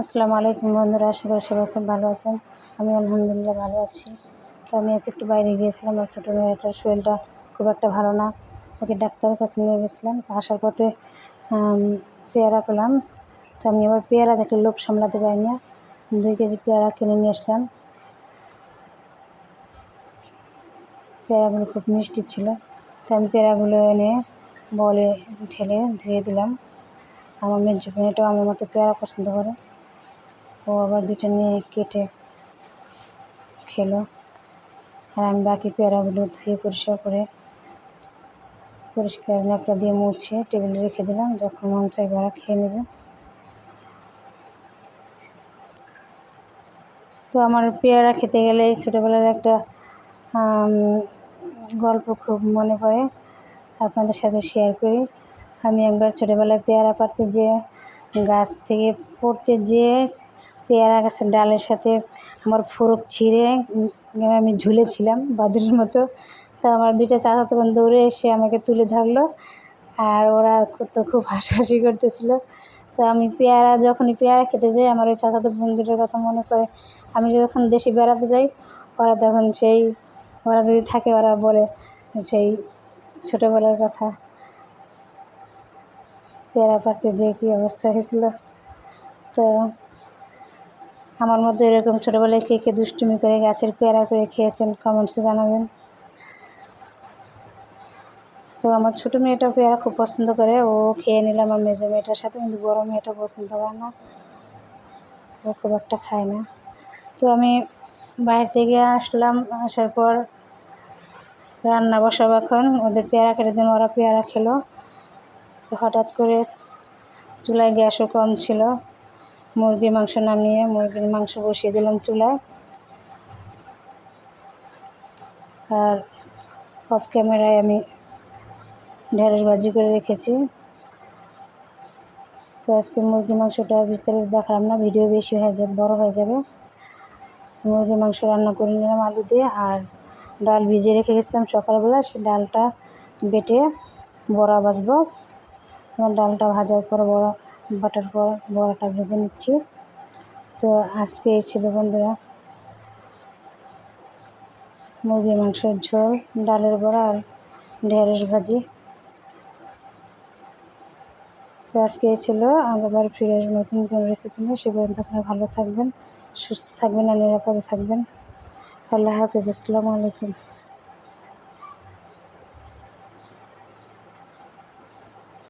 আসসালামু আলাইকুম বন্ধুরা, আশা করি সবাই খুব ভালো আছেন। আমি আলহামদুলিল্লাহ ভালো আছি। তো আমি আজকে একটু বাইরে গিয়েছিলাম, আমার ছোটো মেয়েটার শরীরটা খুব একটা ভালো না। ওকে ডাক্তারের কাছে নিয়ে গেছিলাম, তো আসার পথে পেয়ারা পেলাম। তো আমি আবার পেয়ারা দেখে লোভ সামলাতে পারি না দুই কেজি পেয়ারা কিনে নিয়ে আসলাম। পেয়ারাগুলো খুব মিষ্টি ছিল। তো আমি পেয়ারাগুলো এনে বলে ঠেলে ধুয়ে দিলাম। আমার মেয়ের মেয়েটাও আমার মতো পেয়ারা পছন্দ করে। ও আবার দুটো নিয়ে কেটে খেলো। আর আমি বাকি পেয়ারাগুলো ধুয়ে পরিষ্কার করে পরিষ্কার ন্যাকড়া দিয়ে মুছে টেবিলে রেখে দিলাম, যখন মন চাই ওরা খেয়ে নেবে। তো আমার পেয়ারা খেতে গেলে ছোটোবেলার একটা গল্প খুব মনে পড়ে। আপনাদের সাথে শেয়ার করি। আমি একবার ছোটোবেলায় পেয়ারা পাড়তে যেয়ে গাছ থেকে পড়তে যেয়ে পেয়ারা গাছের ডালের সাথে আমার ফোরক ছিঁড়ে আমি ঝুলেছিলাম বাদুরের মতো। তো আমার দুইটা চাচাতো বোন দৌড়ে এসে আমাকে তুলে ধরলো আর ওরা তো খুব হাসাহাসি করতেছিল। তো আমি পেয়ারা, যখনই পেয়ারা খেতে যাই, আমার ওই চাচাতো বন্ধুটার কথা মনে পড়ে। আমি যখন দেশে বেড়াতে যাই, ওরা তখন সেই, ওরা যদি থাকে, ওরা বলে সেই ছোটোবেলার কথা। পেয়ারা পাড়তে যে কী অবস্থা হয়েছিল? তো আমার মধ্যে এরকম ছোটোবেলায় কে কে দুষ্টুমি করে গাছের পেয়ারা করে খেয়েছেন কমেন্টসে জানাবেন। তো আমার ছোটো মেয়েটা পেয়ারা খুব পছন্দ করে, ও খেয়ে নিলাম আমার মেজো মেয়েটার সাথে, কিন্তু বড়ো মেয়েটা পছন্দ করে না। ও খুব একটা খায় না। তো আমি বাইরে থেকে আসলাম, আসার পর রান্না বসাবো এখন, ওদের পেয়ারা কেটে দিন ওরা পেয়ারা খেলো। তো হঠাৎ করে চুলায় গ্যাসও কম ছিল। মুরগির মাংস নামিয়ে মুরগির মাংস বসিয়ে দিলাম চুলায়। আর অফ ক্যামেরায় আমি ঢেঁড়স ভাজি করে রেখেছি। তো আজকে মুরগির মাংসটা বিস্তারিত দেখালাম না, ভিডিও বেশি হয়ে যাবে, বড় হয়ে যাবে। মুরগির মাংস রান্না করে নিলাম আলু দিয়ে আর ডাল ভিজিয়ে রেখে গেছিলাম সকালবেলা সে ডালটা বেটে বড়া বাজবো তোমার ডালটা ভাজার পর বড়া বাটার পর বড়াটা ভেজে নিচ্ছি। তো আজকে ছিল বন্ধুরা মুরগির মাংসের ঝোল, ডালের বড়া আর ঢেঁড়স ভাজি। তো আজকে ছিল। আবার ফিরে আসব নতুন কোনো রেসিপি নিয়ে। সে পর্যন্ত আপনারা ভালো থাকবেন, সুস্থ থাকবেন আর নিরাপদে থাকবেন। আল্লাহ হাফিজ। আসসালামু আলাইকুম।